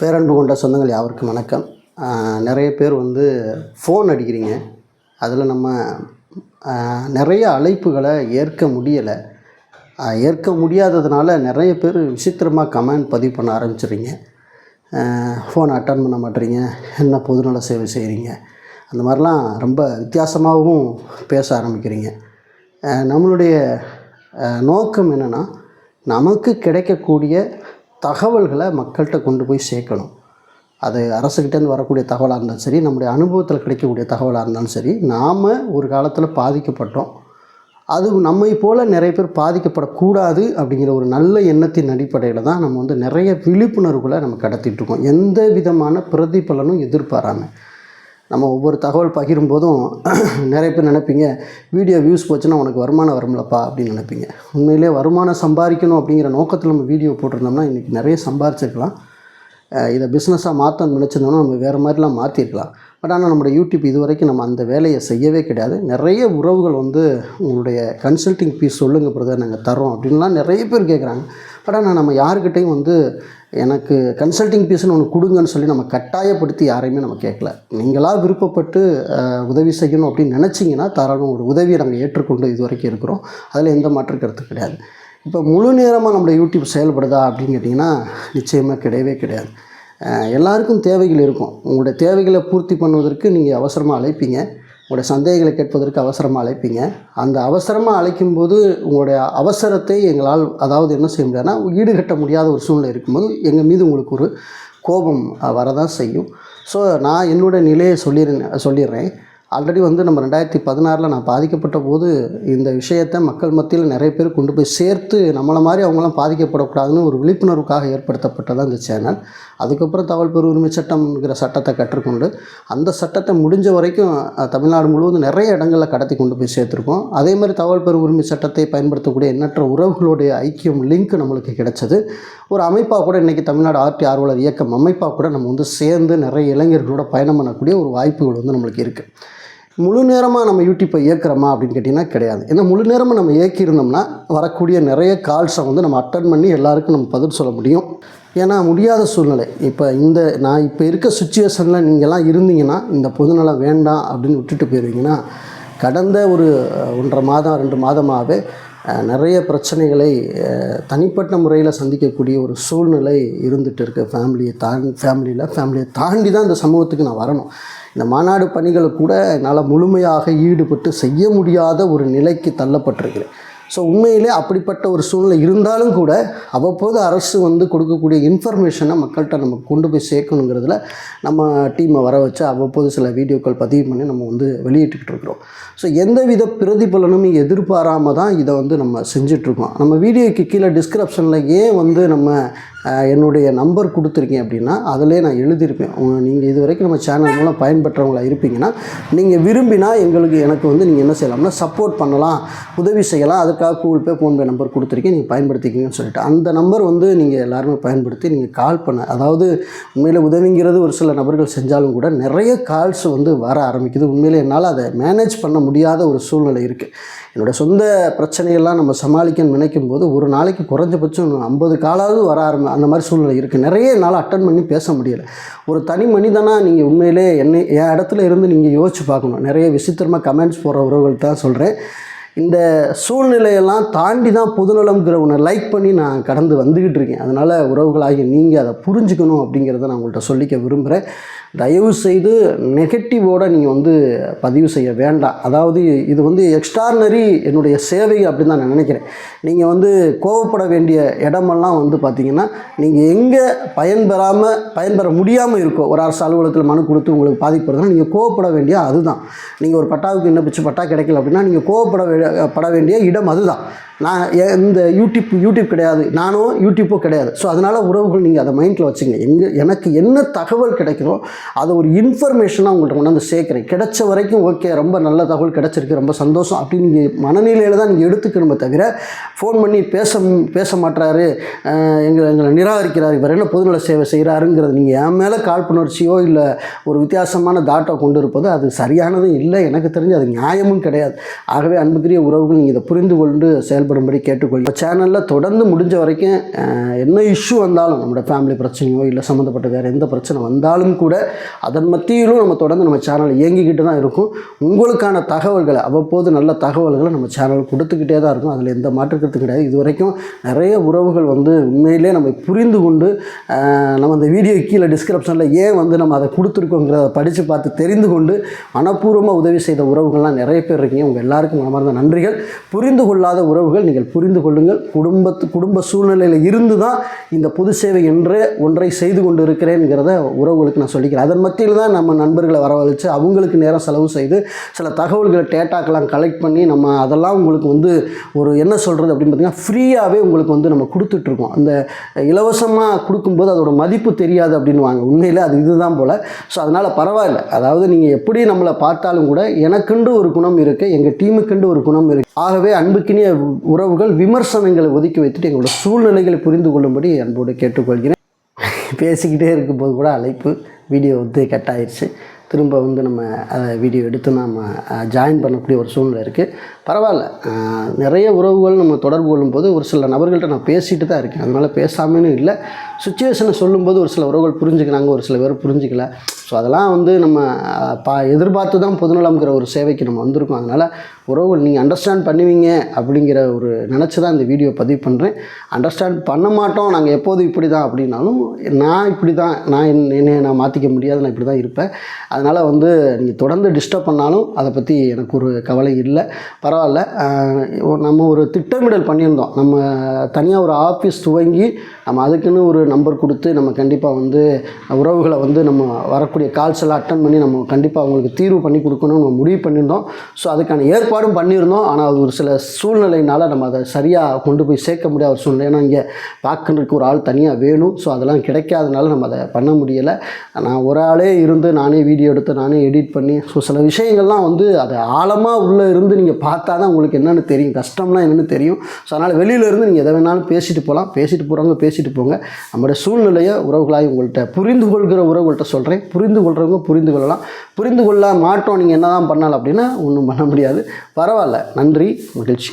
பேரன்பு கொண்ட சொந்தங்கள் யாருக்கும் வணக்கம். நிறைய பேர் வந்து ஃபோன் அடிக்கிறீங்க. அதில் நம்ம நிறைய அழைப்புகளை ஏற்க முடியலை. ஏற்க முடியாததுனால நிறைய பேர் விசித்திரமாக கமெண்ட் பதிவு பண்ண ஆரம்பிச்சிடுறீங்க. ஃபோன் அட்டன் பண்ண மாட்டேறீங்க என்ன பொதுநல சேவை செய்கிறீங்க அந்த மாதிரிலாம் ரொம்ப வித்தியாசமாகவும் பேச ஆரம்பிக்கிறீங்க. நம்மளுடைய நோக்கம் என்னென்னா நமக்கு கிடைக்கக்கூடிய தகவல்களை மக்கள்கிட்ட கொண்டு போய் சேர்க்கணும். அது அரசுக்கிட்டேருந்து வரக்கூடிய தகவலாக இருந்தாலும் சரி நம்முடைய அனுபவத்தில் கிடைக்கக்கூடிய தகவலாக இருந்தாலும் சரி நாம் ஒரு காலத்தில் பாதிக்கப்பட்டோம். அது நம்மை போல் நிறைய பேர் பாதிக்கப்படக்கூடாது அப்படிங்கிற ஒரு நல்ல எண்ணத்தின் அடிப்படையில் தான் நம்ம வந்து நிறைய விழிப்புணர்வுகளை நம்ம கடத்திட்டு இருக்கோம். எந்த விதமான பிரதிபலனும் எதிர்பாராமல் நம்ம ஒவ்வொரு தகவல் பகிரும்போதும் நிறைய பேர் நினைப்பீங்க வீடியோ வியூஸ் போச்சுன்னா உனக்கு வருமானம் வரும்லப்பா அப்படின்னு நினைப்பீங்க. உண்மையிலே வருமானம் சம்பாதிக்கணும் அப்படிங்கிற நோக்கத்தில் நம்ம வீடியோ போட்டிருந்தோம்னா இன்றைக்கி நிறைய சம்பாரிச்சிருக்கலாம். இதை பிஸ்னஸாக மாற்றணும் நினச்சிருந்தோம்னா நம்ம வேறு மாதிரிலாம் மாற்றிருக்கலாம் பட் ஆனால் நம்மளோட யூடியூப் இது வரைக்கும் நம்ம அந்த வேலையை செய்யவே கிடையாது. நிறைய உறவுகள் வந்து உங்களுடைய கன்சல்டிங் ஃபீஸ் சொல்லுங்கள் பிரதர் நாங்கள் தரோம் அப்படின்லாம் நிறைய பேர் கேட்குறாங்க பட் ஆனால் நம்ம யாருக்கிட்டையும் வந்து எனக்கு கன்சல்டிங் பீஸ்னு ஒன்று கொடுங்கன்னு சொல்லி நம்ம கட்டாயப்படுத்தி யாரையுமே நம்ம கேட்கல. நீங்களாக விருப்பப்பட்டு உதவி செய்யணும் அப்படின்னு நினச்சிங்கன்னா தாராளம் ஒரு உதவியை நாங்கள் ஏற்றுக்கொண்டு இது வரைக்கும் இருக்கிறோம். அதில் எந்த மாற்று கருத்து கிடையாது. இப்போ முழு நேரமாக நம்மளோட யூடியூப் செயல்படுதா அப்படின்னு கேட்டிங்கன்னா நிச்சயமாக கிடையவே கிடையாது. எல்லாருக்கும் தேவைகள் இருக்கும். உங்களுடைய தேவைகளை பூர்த்தி பண்ணுவதற்கு நீங்கள் அவசரமாக அழைப்பீங்க. உங்களுடைய சந்தேகங்களை கேட்பதற்கு அவசரமாக அழைப்பீங்க. அந்த அவசரமாக அழைக்கும்போது உங்களுடைய அவசரத்தை எங்களால் அதாவது என்ன செய்ய முடியாதுன்னா ஈடுகட்ட முடியாத ஒரு சூழ்நிலை இருக்கும்போது எங்கள் மீது உங்களுக்கு ஒரு கோபம் வரதான் செய்யும். ஸோ நான் என்னோட நிலையை சொல்லிடுறேன் சொல்லிடுறேன். ஆல்ரெடி வந்து நம்ம ரெண்டாயிரத்தி பதினாறில் நான் பாதிக்கப்பட்ட போது இந்த விஷயத்தை மக்கள் மத்தியில் நிறைய பேர் கொண்டு போய் சேர்த்து நம்மளை மாதிரி அவங்களாம் பாதிக்கப்படக்கூடாதுன்னு ஒரு விழிப்புணர்வுக்காக ஏற்படுத்தப்பட்டதான் இந்த சேனல். அதுக்கப்புறம் தகவல் பெரு உரிமை சட்டம்ங்கிற சட்டத்தை கற்றுக்கொண்டு அந்த சட்டத்தை முடிஞ்ச வரைக்கும் தமிழ்நாடு முழுவதும் நிறைய இடங்களில் கடத்தி கொண்டு போய் சேர்த்துருக்கோம். அதே மாதிரி தகவல் பெரு உரிமை சட்டத்தை பயன்படுத்தக்கூடிய எண்ணற்ற உறவுகளுடைய ஐக்கியம் லிங்க் நம்மளுக்கு கிடைச்சது. ஒரு அமைப்பாக கூட இன்றைக்கி தமிழ்நாடு ஆர்டி ஆர்வலர் இயக்கம் அமைப்பாக கூட நம்ம வந்து சேர்ந்து நிறைய இளைஞர்களோட பயணம் பண்ணக்கூடிய ஒரு வாய்ப்புகள் வந்து நம்மளுக்கு இருக்குது முழு நேரமாக நம்ம யூடியூப்பை இயக்குறோமா அப்படின்னு கேட்டிங்கன்னா கிடையாது. ஏன்னா முழு நேரமாக நம்ம இயக்கியிருந்தோம்னா வரக்கூடிய நிறைய கால்ஸை வந்து நம்ம அட்டன் பண்ணி எல்லாருக்கும் நம்ம பதில் சொல்ல முடியும். ஏன்னா முடியாத சூழ்நிலை. இப்போ இந்த நான் இப்போ இருக்க சுச்சுவேஷனில் நீங்கள்லாம் இருந்தீங்கன்னா இந்த பொதுநலம் வேண்டாம் அப்படின்னு விட்டுட்டு போயிருவீங்கன்னா கடந்த ஒரு ஒன்றரை மாதம் ரெண்டு மாதமாகவே நிறைய பிரச்சனைகளை தனிப்பட்ட முறையில் சந்திக்கக்கூடிய ஒரு சூழ்நிலை இருந்துகிட்டு இருக்க. ஃபேமிலியை தாண்டி ஃபேமிலியில் ஃபேமிலியை தாண்டி தான் இந்த சமூகத்துக்கு நான் வரணும். இந்த மாநாடு பணிகளை கூட என்னால் முழுமையாக ஈடுபட்டு செய்ய முடியாத ஒரு நிலைக்கு தள்ளப்பட்டிருக்கிறேன் ஸோ உண்மையிலே அப்படிப்பட்ட ஒரு சூழ்நிலை இருந்தாலும் கூட அவ்வப்போது அரசு வந்து கொடுக்கக்கூடிய இன்ஃபர்மேஷனை மக்கள்கிட்ட நம்ம கொண்டு போய் சேர்க்கணுங்கிறதுல நம்ம டீமை வர வச்சு அவ்வப்போது சில வீடியோக்கள் பதிவு பண்ணி நம்ம வந்து வெளியிட்டுக்கிட்டு இருக்கிறோம். ஸோ எந்தவித பிரதிபலனும் எதிர்பாராமல் தான் இதை வந்து நம்ம செஞ்சிட்ருக்கோம். நம்ம வீடியோக்கு கீழே டிஸ்கிரிப்ஷனில் ஏன் வந்து நம்ம என்னுடைய நம்பர் கொடுத்துருக்கீங்க அப்படின்னா அதிலே நான் எழுதியிருப்பேன். நீங்கள் இது வரைக்கும் நம்ம சேனல் மூலம் பயன்பெற்றவங்களா இருப்பீங்கன்னா நீங்கள் விரும்பினா எங்களுக்கு எனக்கு வந்து நீங்கள் என்ன செய்யலாம்னா சப்போர்ட் பண்ணலாம். உதவி செய்யலாம். அதுக்காக கூகுள் பே ஃபோன்பே நம்பர் கொடுத்துருக்கேன். நீங்கள் பயன்படுத்திக்கிங்கன்னு சொல்லிட்டு. அந்த நம்பர் வந்து நீங்கள் எல்லாருமே பயன்படுத்தி நீங்கள் கால் பண்ண அதாவது உண்மையில் உதவிங்கிறது ஒரு சில நபர்கள் செஞ்சாலும் கூட நிறைய கால்ஸ் வந்து வர ஆரம்பிக்குது. உண்மையிலே என்னால் அதை மேனேஜ் பண்ண முடியாத ஒரு சூழ்நிலை இருக்குது என்னோடய சொந்த பிரச்சனைகள்லாம் நம்ம சமாளிக்கன்னு நினைக்கும் போது ஒரு நாளைக்கு குறைஞ்சபட்சம் ஐம்பது காலாவது வர ஆரம்பி அந்த மாதிரி சூழ்நிலை இருக்குது நிறைய என்னால் அட்டன் பண்ணி பேச முடியலை. ஒரு தனி மனிதனாக நீங்கள் உண்மையிலே என்னை என் இடத்துல இருந்து நீங்கள் யோசிச்சு பார்க்கணும். நிறைய விசித்திரமாக கமெண்ட்ஸ் போடுற உறவுகள் தான் சொல்கிறேன் இந்த சூழ்நிலையெல்லாம் தாண்டி தான் பொதுநலம்ங்கிற ஒன்று லைக் பண்ணி நான் கடந்து வந்துக்கிட்டு இருக்கேன். அதனால் உறவுகளாகி நீங்கள் அதை புரிஞ்சுக்கணும் அப்படிங்கிறத நான் உங்கள்கிட்ட சொல்லிக்க விரும்புகிறேன் தயவு செய்து நெகட்டிவோட நீங்கள் வந்து பதிவு செய்ய வேண்டாம். அதாவது இது வந்து எக்ஸ்ட்ரானரி என்னுடைய சேவை அப்படின்னு தான் நான் நினைக்கிறேன். நீங்கள் வந்து கோவப்பட வேண்டிய இடமெல்லாம் வந்து பார்த்தீங்கன்னா நீங்கள் எங்கே பயன்பெறாமல் பயன்பெற முடியாமல் இருக்கோ ஒரு அரசு அலுவலகத்தில் மனு கொடுத்து உங்களுக்கு பாதிப்படுறதுனா நீங்கள் கோவப்பட வேண்டிய அதுதான். நீங்கள் ஒரு பட்டாவுக்கு விண்ணப்பிச்சு பட்டா கிடைக்கல அப்படின்னா நீங்கள் கோவப்பட பட வேண்டிய இடம் அதுதான். நான் இந்த யூடியூப் யூடியூப் கிடையாது. நானும் யூடியூப்போ கிடையாது. ஸோ அதனால் உறவுகள் நீங்கள் அதை மைண்டில் வச்சுங்க. எங்கே எனக்கு என்ன தகவல் கிடைக்குதோ அதை ஒரு இன்ஃபர்மேஷனாக உங்கள்கிட்ட கொண்டாந்து சேர்க்குறேன் கிடைச்ச வரைக்கும் ஓகே ரொம்ப நல்ல தகவல் கிடச்சிருக்கு ரொம்ப சந்தோஷம் அப்படின்னு நீங்கள் மனநிலையில் தான் நீங்கள் எடுத்துக்கணுமே தவிர ஃபோன் பண்ணி பேச பேச மாட்டாரு எங்களை எங்களை நிராகரிக்கிறார் இவர் என்ன பொதுநல சேவை செய்கிறாருங்கிறது நீங்கள் என் மேலே காழ்ப்புணர்ச்சியோ இல்லை ஒரு வித்தியாசமான தாட்டோ கொண்டு இருப்பது அது சரியானதும் இல்லை. எனக்கு தெரிஞ்சு அது நியாயமும் கிடையாது. ஆகவே அன்புக்குரிய உறவுகள் நீங்கள் இதை புரிந்து கொண்டு செயல்பட செயல்படும்படி கேட்டுக்கொள்ளும் சேனலில் தொடர்ந்து முடிஞ்ச வரைக்கும் என்ன இஷ்யூ வந்தாலும் நம்மளோட ஃபேமிலி பிரச்சனையோ இல்லை சம்மந்தப்பட்ட வேறு எந்த பிரச்சனை வந்தாலும் கூட அதன் மத்தியிலும் நம்ம தொடர்ந்து நம்ம சேனல் இயங்கிக்கிட்டு தான் இருக்கும். உங்களுக்கான தகவல்களை அவ்வப்போது நல்ல தகவல்களை நம்ம சேனல் கொடுத்துக்கிட்டே தான் இருக்கும். அதில் எந்த மாற்றுக்கிறது கிடையாது. இது வரைக்கும் நிறைய உறவுகள் வந்து உண்மையிலே நம்ம புரிந்து கொண்டு நம்ம அந்த வீடியோ கீழே டிஸ்கிரிப்ஷனில் ஏன் வந்து நம்ம அதை கொடுத்துருக்கோங்கிறத படித்து பார்த்து தெரிந்து கொண்டு மனப்பூர்வமாக உதவி செய்த உறவுகள்லாம் நிறைய பேர் இருக்கீங்க. உங்கள் எல்லாருக்கும் மனமார்ந்த நன்றிகள். புரிந்து கொள்ளாத உறவுகள் நீங்கள் புரிந்து கொள்ளுங்கள். குடும்பத்து குடும்ப சூழ்நிலையில் இருந்து தான் இந்த பொது சேவை என்று ஒன்றை செய்து கொண்டு இருக்கிறேங்கிறத உறவுகளுக்கு நான் சொல்லிக்கிறேன். அதன் மத்தியில் தான் நம்ம நண்பர்களை வரவழைச்சு அவங்களுக்கு நேரம் செலவு செய்து சில தகவல்களை டேட்டாக்கெல்லாம் கலெக்ட் பண்ணி நம்ம அதெல்லாம் உங்களுக்கு வந்து ஒரு என்ன சொல்கிறது அப்படின்னு பார்த்தீங்கன்னா ஃப்ரீயாகவே உங்களுக்கு வந்து நம்ம கொடுத்துட்ருக்கோம். அந்த இலவசமாக கொடுக்கும்போது அதோட மதிப்பு தெரியாது அப்படின்னுவாங்க. உண்மையில் அது இதுதான் போல். ஸோ அதனால் பரவாயில்ல. அதாவது நீங்கள் எப்படி நம்மளை பார்த்தாலும் கூட எனக்குண்டு ஒரு குணம் இருக்குது எங்கள் டீமுக்குண்டு ஒரு குணம் இருக்குது ஆகவே அன்புக்கினிய உறவுகள் விமர்சனங்களை ஒதுக்கி வைத்துட்டு எங்களோட சூழ்நிலைகளை புரிந்து கொள்ளும்படி அன்போடு கேட்டுக்கொள்கிறேன். பேசிக்கிட்டே இருக்கும்போது கூட அழைப்பு வீடியோ வந்து கட் ஆயிடுச்சு திரும்ப வந்து நம்ம அதை வீடியோ எடுத்து நம்ம ஜாயின் பண்ணக்கூடிய ஒரு சூழ்நிலை இருக்குது பரவாயில்ல. நிறைய உறவுகள் நம்ம தொடர்பு கொள்ளும்போது ஒரு சில நபர்கள்ட்ட நான் பேசிட்டு தான் இருக்கேன். அதனால் பேசாமலும் இல்லை. சுச்சுவேஷனை சொல்லும்போது ஒரு சில உறவுகள் புரிஞ்சுக்கிறாங்க ஒரு சில பேர் புரிஞ்சுக்கல. ஸோ அதெல்லாம் வந்து நம்ம பா எதிர்பார்த்து தான் பொதுநலம்ங்கிற ஒரு சேவைக்கு நம்ம வந்திருக்கோம். அதனால் உறவுகள் நீங்கள் அண்டர்ஸ்டாண்ட் பண்ணுவீங்க அப்படிங்கிற ஒரு நினச்சி தான் இந்த வீடியோ பதிவு பண்ணுறேன் அண்டர்ஸ்டாண்ட் பண்ண மாட்டோம். நாங்கள் எப்போதும் இப்படி தான் அப்படின்னாலும் நான் இப்படி தான் நான் என்- என்னை நான் மாற்றிக்க முடியாது. நான் இப்படி தான் இருப்பேன். அதனால் வந்து நீங்கள் தொடர்ந்து டிஸ்டர்ப் பண்ணாலும் அதை பற்றி எனக்கு ஒரு கவலை இல்லை. பரவாயில்ல. நம்ம ஒரு திட்டமிடல் பண்ணியிருந்தோம். நம்ம தனியாக ஒரு ஆஃபீஸ் துவங்கி நம்ம அதுக்குன்னு ஒரு நம்பர் கொடுத்து நம்ம கண்டிப்பாக வந்து உறவுகளை வந்து நம்ம வரக்கூடிய கால்ஸ் எல்லாம் அட்டன் பண்ணி நம்ம கண்டிப்பாக அவங்களுக்கு தீர்வு பண்ணி கொடுக்கணும்னு நம்ம முடிவு பண்ணியிருந்தோம். ஸோ அதுக்கான ஏற்பாடும் பண்ணியிருந்தோம். ஆனால் அது ஒரு சில சூழ்நிலையினால் நம்ம அதை சரியாக கொண்டு போய் சேர்க்க முடியாத ஒரு சூழ்நிலை. ஏன்னா இங்கே பார்க்கறதுக்கு ஒரு ஆள் தனியாக வேணும். ஸோ அதெல்லாம் கிடைக்காதனால நம்ம அதை பண்ண முடியலை. நான் ஒரு ஆளே இருந்து நானே வீடியோ எடுத்து நானே எடிட் பண்ணி ஸோ சில விஷயங்கள்லாம் வந்து அதை ஆழமாக உள்ளே இருந்து நீங்கள் பார்த்தா தான் உங்களுக்கு என்னென்னு தெரியும். கஷ்டம்னா என்னென்னு தெரியும். ஸோ அதனால் வெளியிலேருந்து நீங்கள் எதை வேணாலும் பேசிட்டு போகலாம். பேசிட்டு போகிறவங்க பேசிட்டு போங்க. நம்மளுடைய சூழ்நிலையை உறவுகளாய் உங்கள்கிட்ட புரிந்து கொள்கிற உறவுகள்கிட்ட சொல்கிறேன் புரிந்து கொள்கிறவங்க புரிந்து கொள்ளலாம் புரிந்து கொள்ள மாட்டோம் நீங்கள் என்ன தான் பண்ணலாம் அப்படின்னா ஒன்றும் பண்ண முடியாது. பரவாயில்ல. நன்றி. மகிழ்ச்சி.